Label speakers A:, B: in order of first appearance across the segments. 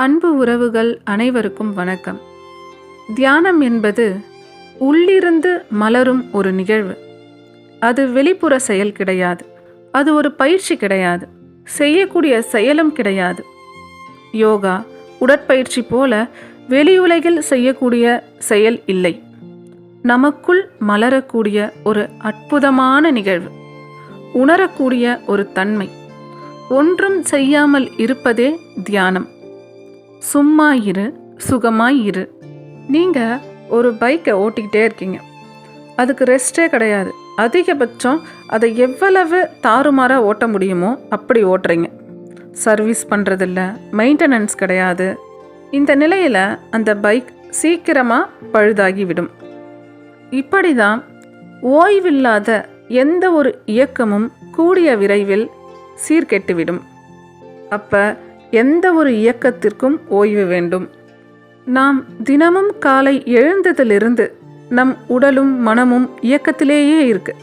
A: அன்பு உறவுகள் அனைவருக்கும் வணக்கம். தியானம் என்பது உள்ளிருந்து மலரும் ஒரு நிகழ்வு. அது வெளிப்புற செயல் கிடையாது. அது ஒரு பயிற்சி கிடையாது. செய்யக்கூடிய செயலும் கிடையாது. யோகா உடற்பயிற்சி போல வெளியுலகில் செய்யக்கூடிய செயல் இல்லை. நமக்குள் மலரக்கூடிய ஒரு அற்புதமான நிகழ்வு. உணரக்கூடிய ஒரு தன்மை. ஒன்றும் செய்யாமல் இருப்பதே தியானம். சும்மா இரு சுகமாக இரு நீங்கள் ஒரு பைக்கை ஓட்டிக்கிட்டே இருக்கீங்க. அதுக்கு ரெஸ்ட்டே கிடையாது. அதிகபட்சம் அதை எவ்வளவு தாறுமாறாக ஓட்ட முடியுமோ அப்படி ஓட்டுறீங்க. சர்வீஸ் பண்ணுறதில்ல மெயின்டெனன்ஸ் கிடையாது. இந்த நிலையில் அந்த பைக் சீக்கிரமாக பழுதாகிவிடும். இப்படி தான் ஓய்வில்லாத எந்த ஒரு இயக்கமும் கூடிய விரைவில் சீர்கெட்டுவிடும். அப்போ எந்த ஒரு இயக்கத்திற்கும் ஓய்வு வேண்டும். நாம் தினமும் காலை எழுந்ததிலிருந்து நம் உடலும் மனமும் இயக்கத்திலேயே இருக்கு.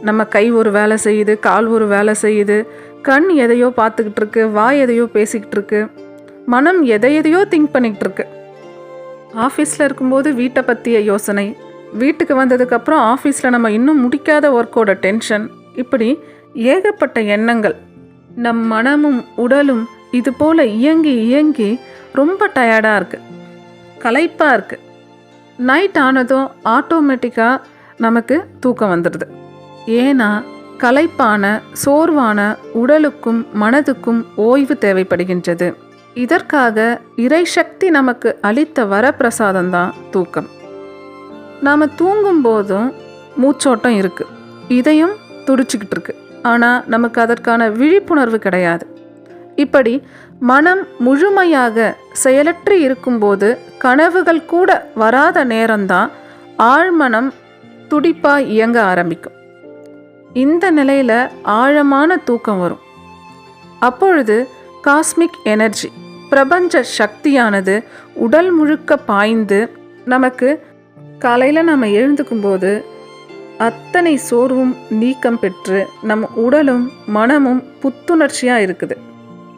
A: நம்ம கை ஒரு வேலை செய்யுது கால் ஒரு வேலை செய்யுது கண் எதையோ பார்த்துக்கிட்டு இருக்கு வாய் எதையோ பேசிக்கிட்டு இருக்கு மனம் எதை எதையோ திங்க் பண்ணிக்கிட்டு இருக்கு ஆஃபீஸில் இருக்கும்போது வீட்டை பற்றிய யோசனை வீட்டுக்கு வந்ததுக்கப்புறம் ஆஃபீஸில் நம்ம இன்னும் முடிக்காத ஒர்க்கோட டென்ஷன் இப்படி ஏகப்பட்ட எண்ணங்கள் நம் மனமும் உடலும் இது போல் இயங்கி இயங்கி ரொம்ப டயர்டாக இருக்குது களைப்பாக இருக்குது நைட் ஆனதும் ஆட்டோமேட்டிக்காக நமக்கு தூக்கம் வந்துடுது. ஏன்னா களைப்பான சோர்வான உடலுக்கும் மனதுக்கும் ஓய்வு தேவைப்படுகின்றது. இதற்காக இறை சக்தி நமக்கு அளித்த வரப்பிரசாதம் தான் தூக்கம். நாம் தூங்கும் போதும் மூச்சோட்டம் இருக்குது இதையும் துடிச்சிக்கிட்டு இருக்கு. ஆனால் நமக்கு அதற்கான விழிப்புணர்வு கிடையாது. இப்படி மனம் முழுமையாக செயலற்று இருக்கும்போது கனவுகள் கூட வராத நேரம்தான் ஆழ்மனம் துடிப்பாக இயங்க ஆரம்பிக்கும். இந்த நிலையில் ஆழமான தூக்கம் வரும். அப்பொழுது காஸ்மிக் எனர்ஜி பிரபஞ்ச சக்தியானது உடல் முழுக்க பாய்ந்து நமக்கு காலையில் நம்ம எழுந்துக்கும் போது அத்தனை சோர்வும் நீக்கம் பெற்று நம் உடலும் மனமும் புத்துணர்ச்சியாக இருக்குது.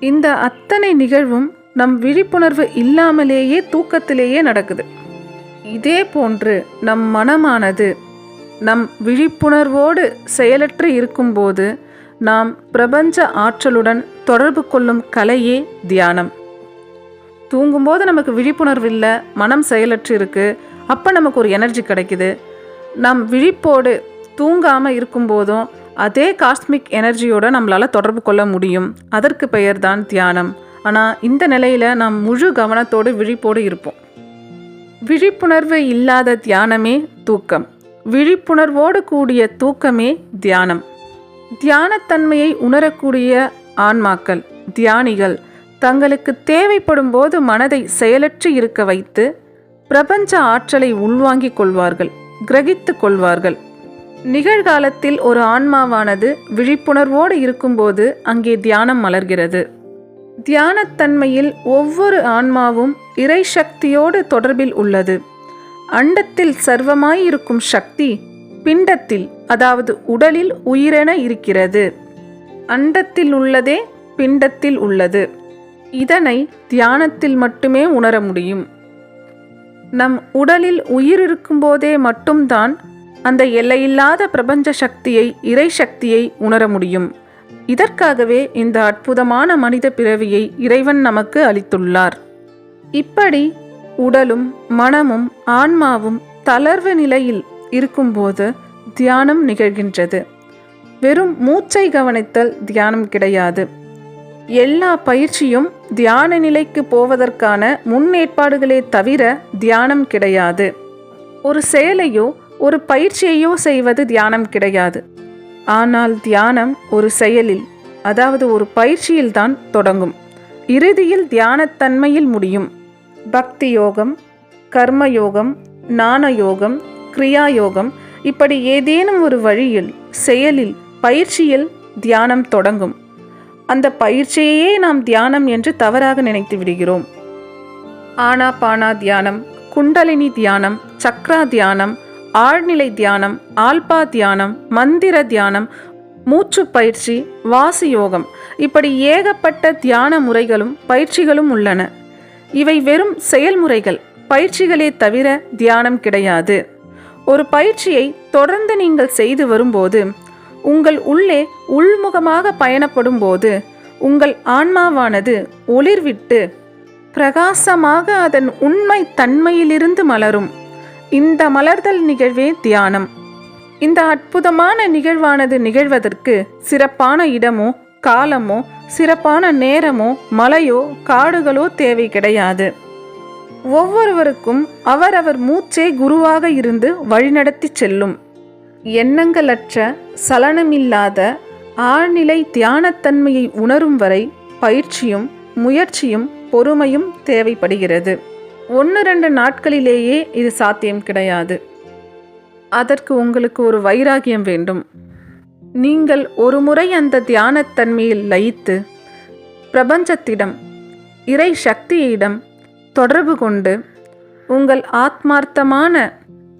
A: இந்த அத்தனை நிகழ்வும் நம் விழிப்புணர்வு இல்லாமலேயே தூக்கத்திலேயே நடக்குது. இதே போன்று நம் மனமானது நம் விழிப்புணர்வோடு செயலற்று இருக்கும்போது நாம் பிரபஞ்ச ஆற்றலுடன் தொடர்பு கொள்ளும் கலையே தியானம். தூங்கும்போது நமக்கு விழிப்புணர்வு இல்லை மனம் செயலற்று இருக்குது அப்போ நமக்கு ஒரு எனர்ஜி கிடைக்குது. நம் விழிப்போடு தூங்காமல் இருக்கும்போதும் அதே காஸ்மிக் எனர்ஜியோட நம்மளால் தொடர்பு கொள்ள முடியும். அதற்கு பெயர்தான் தியானம். ஆனால் இந்த நிலையில் நாம் முழு கவனத்தோடு விழிப்போடு இருப்போம். விழிப்புணர்வு இல்லாத தியானமே தூக்கம். விழிப்புணர்வோடு கூடிய தூக்கமே தியானம். தியானத்தன்மையை உணரக்கூடிய ஆன்மாக்கள் தியானிகள் தங்களுக்கு தேவைப்படும் போது மனதை செயலற்று இருக்க வைத்து பிரபஞ்ச ஆற்றலை உள்வாங்கிக் கொள்வார்கள் கிரகித்து கொள்வார்கள். நிகழ்காலத்தில் ஒரு ஆன்மாவானது விழிப்புணர்வோடு இருக்கும்போது அங்கே தியானம் மலர்கிறது. தியானத்தன்மையில் ஒவ்வொரு ஆன்மாவும் இறை சக்தியோடு தொடர்பில் உள்ளது. அண்டத்தில் சர்வமாயிருக்கும் சக்தி பிண்டத்தில் அதாவது உடலில் உயிரென இருக்கிறது. அண்டத்தில் உள்ளதே பிண்டத்தில் உள்ளது. இதனை தியானத்தில் மட்டுமே உணர முடியும். நம் உடலில் உயிர் இருக்கும்போதே மட்டும்தான் அந்த எல்லையில்லாத பிரபஞ்ச சக்தியை இறை சக்தியை உணர முடியும். இதற்காகவே இந்த அற்புதமான மனித பிறவியை இறைவன் நமக்கு அளித்துள்ளார். இப்படி உடலும் மனமும் ஆன்மாவும் தளர்வு நிலையில் இருக்கும்போது தியானம் நிகழ்கின்றது. வெறும் மூச்சை கவனித்தல் தியானம் கிடையாது. எல்லா பயிற்சியும் தியான நிலைக்கு போவதற்கான முன்னேற்பாடுகளே தவிர தியானம் கிடையாது. ஒரு செயலையோ ஒரு பயிற்சியையோ செய்வது தியானம் கிடையாது. ஆனால் தியானம் ஒரு செயலில் அதாவது ஒரு பயிற்சியில்தான் தொடங்கும். இறுதியில் தியானத்தன்மையில் முடியும். பக்தி யோகம் கர்ம யோகம் நாண யோகம் கிரியா யோகம் இப்படி ஏதேனும் ஒரு வழியில் செயலில் பயிற்சியில் தியானம் தொடங்கும். அந்த பயிற்சியையே நாம் தியானம் என்று தவறாக நினைத்து விடுகிறோம். ஆனா பானா தியானம் குண்டலினி தியானம் சக்ரா தியானம் ஆழ்நிலை தியானம் ஆல்பா தியானம் மந்திர தியானம் மூச்சு பயிற்சி வாசி யோகம். இப்படி ஏகப்பட்ட தியான முறைகளும் பயிற்சிகளும் உள்ளன. இவை வெறும் செயல்முறைகள். பயிற்சிகளே தவிர தியானம் கிடையாது. ஒரு பயிற்சியை தொடர்ந்து நீங்கள் செய்து வரும்போது உங்கள் உள்ளே உள்முகமாக பயணப்படும் போது உங்கள் ஆன்மாவானது ஒளிர்விட்டு பிரகாசமாக அதன் உண்மை தன்மையிலிருந்து மலரும். இந்த மலர்தல் நிகழ்வே தியானம். இந்த அற்புதமான நிகழ்வானது நிகழ்வதற்கு சிறப்பான இடமோ காலமோ சிறப்பான நேரமோ மலையோ காடுகளோ தேவை கிடையாது. ஒவ்வொருவருக்கும் அவரவர் மூச்சே குருவாக இருந்து வழிநடத்தி செல்லும். எண்ணங்களற்ற சலனமில்லாத ஆழ்நிலை தியானத்தன்மையை உணரும் வரை பயிற்சியும் முயற்சியும் பொறுமையும் தேவைப்படுகிறது. ஒன்று ரெண்டு நாட்களிலேயே இது சாத்தியம் கிடையாது. அதற்கு உங்களுக்கு ஒரு வைராகியம் வேண்டும். நீங்கள் ஒரு முறை அந்த தியானத்தன்மையில் லயித்து பிரபஞ்சத்திடம் இறை சக்தியிடம் தொடர்பு கொண்டு உங்கள் ஆத்மார்த்தமான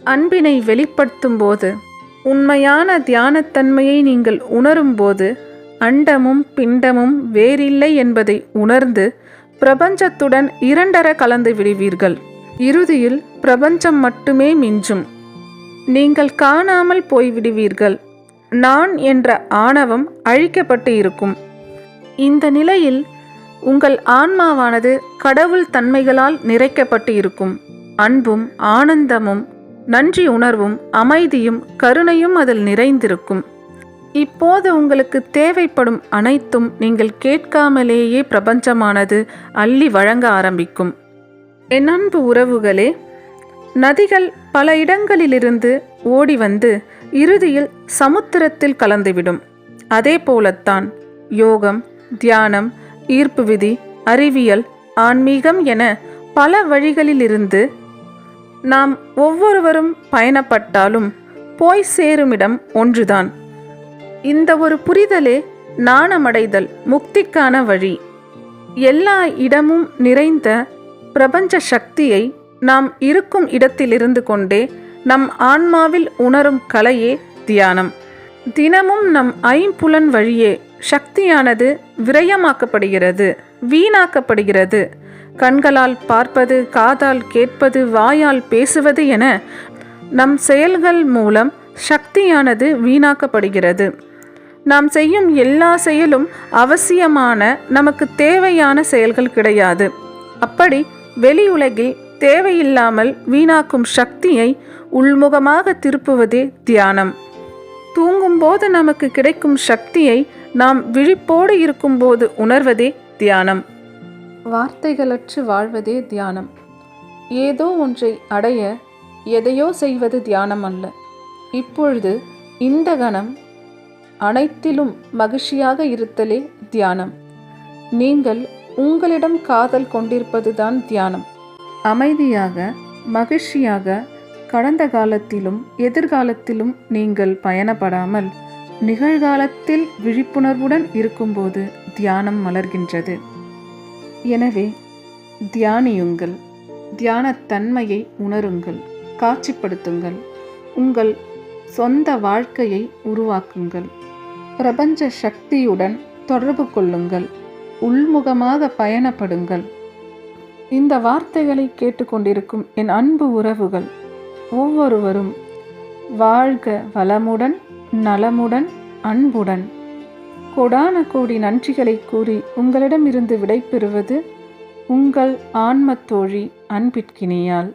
A: அன்பினை வெளிப்படுத்தும் போது உண்மையான தியானத்தன்மையை நீங்கள் உணரும்போது அண்டமும் பிண்டமும் வேறில்லை என்பதை உணர்ந்து பிரபஞ்சத்துடன் இரண்டர கலந்து விடுவீர்கள். இறுதியில் பிரபஞ்சம் மட்டுமே மிஞ்சும். நீங்கள் காணாமல் போய்விடுவீர்கள். நான் என்ற ஆணவம் அழிக்கப்பட்டு இருக்கும். இந்த நிலையில் உங்கள் ஆன்மாவானது கடவுள் தன்மைகளால் நிறைக்கப்பட்டு இருக்கும். அன்பும் ஆனந்தமும் நன்றி உணர்வும் அமைதியும் கருணையும் அதில் நிறைந்திருக்கும். இப்போது உங்களுக்கு தேவைப்படும் அனைத்தும் நீங்கள் கேட்காமலேயே பிரபஞ்சமானது அள்ளி வழங்க ஆரம்பிக்கும். என் அன்பு உறவுகளே நதிகள் பல இடங்களிலிருந்து ஓடி வந்து இறுதியில் சமுத்திரத்தில் கலந்துவிடும். அதே போலத்தான் யோகம் தியானம் ஈர்ப்பு விதி அறிவியல் ஆன்மீகம் என பல வழிகளிலிருந்து நாம் ஒவ்வொருவரும் பயணப்பட்டாலும் போய் சேருமிடம் ஒன்றுதான். இந்த ஒரு புரிதலே நாணமடைதல் முக்திக்கான வழி. எல்லா இடமும் நிறைந்த பிரபஞ்ச சக்தியை நாம் இருக்கும் இடத்திலிருந்து கொண்டே நம் ஆன்மாவில் உணரும் கலையே தியானம். தினமும் நம் ஐம்புலன் வழியே சக்தியானது விரயமாக்கப்படுகிறது வீணாக்கப்படுகிறது. கண்களால் பார்ப்பது காதால் கேட்பது வாயால் பேசுவது என நம் செயல்கள் மூலம் சக்தியானது வீணாக்கப்படுகிறது. நாம் செய்யும் எல்லா செயலும் அவசியமான நமக்கு தேவையான செயல்கள் கிடையாது. அப்படி வெளி உலகில் தேவையில்லாமல் வீணாக்கும் சக்தியை உள்முகமாக திருப்புவதே தியானம். தூங்கும்போது நமக்கு கிடைக்கும் சக்தியை நாம் விழிப்போடு இருக்கும்போது உணர்வதே தியானம். வார்த்தைகளற்று வாழ்வதே தியானம். ஏதோ ஒன்றை அடைய எதையோ செய்வது தியானம் அல்ல இப்பொழுது இந்த கணம் அனைத்திலும் மகிழ்ச்சியாக இருத்தலே தியானம். நீங்கள் உங்களிடம் காதல் கொண்டிருப்பதுதான் தியானம். அமைதியாக மகிழ்ச்சியாக கடந்த காலத்திலும் எதிர்காலத்திலும் நீங்கள் பயணப்படாமல் நிகழ்காலத்தில் விழிப்புணர்வுடன் இருக்கும்போது தியானம் மலர்கின்றது. எனவே தியானியுங்கள். தியானத்தன்மையை உணருங்கள். காட்சிப்படுத்துங்கள். உங்கள் சொந்த வாழ்க்கையை உருவாக்குங்கள். பிரபஞ்ச சக்தியுடன் தொடர்பு கொள்ளுங்கள். உள்முகமாக பயணப்படுங்கள். இந்த வார்த்தைகளை கேட்டுக்கொண்டிருக்கும் என் அன்பு உறவுகள் ஒவ்வொருவரும் வாழ்க வளமுடன் நலமுடன் அன்புடன். கோடான கோடி நன்றிகளை கூறி உங்களிடமிருந்து விடைபெறுவது உங்கள் ஆன்மத்தோழி அன்பிற்கினியால்